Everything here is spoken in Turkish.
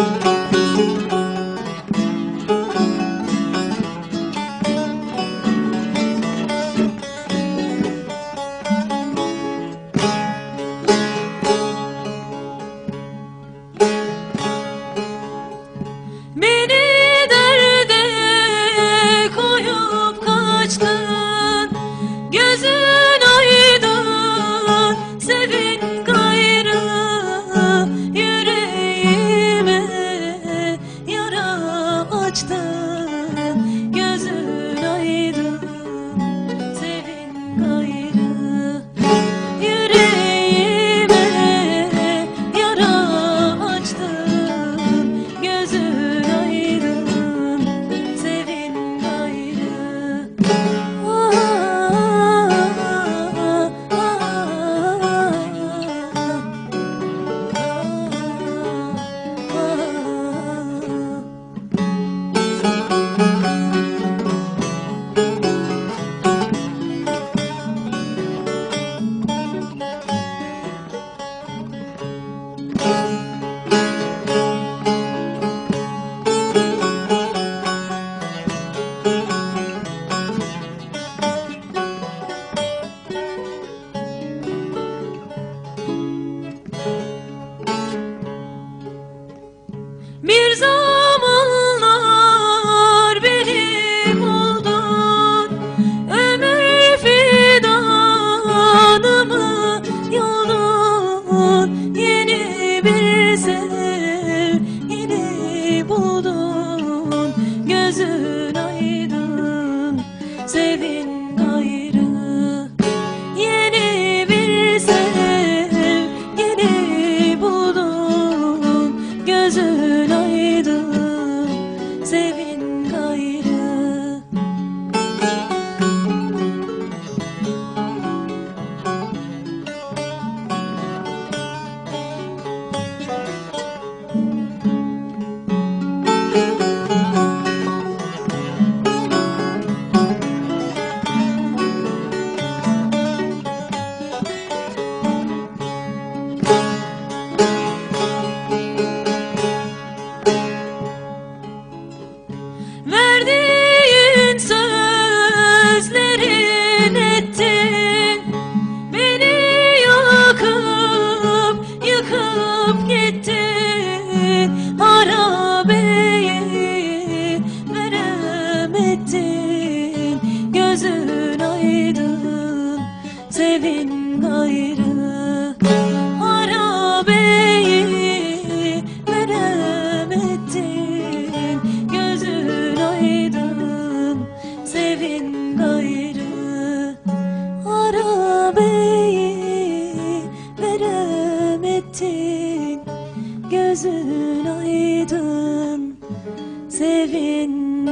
Beni açtın Gözün aydın sevin gayrı. Yüreğime yara açtın Gözün aydın sevin gayrı Bir zamanlar beni buldun Ömür fidanımı yolun Yeni bir sevgini buldun Gözün Verdiğin sözlerin ettin. Beni yakıp yıkıp gittin. Harabeyi veremedin Gözün aydın sevin gayrı sevin gayrı Harabeyi veremedin Gözün aydın sevin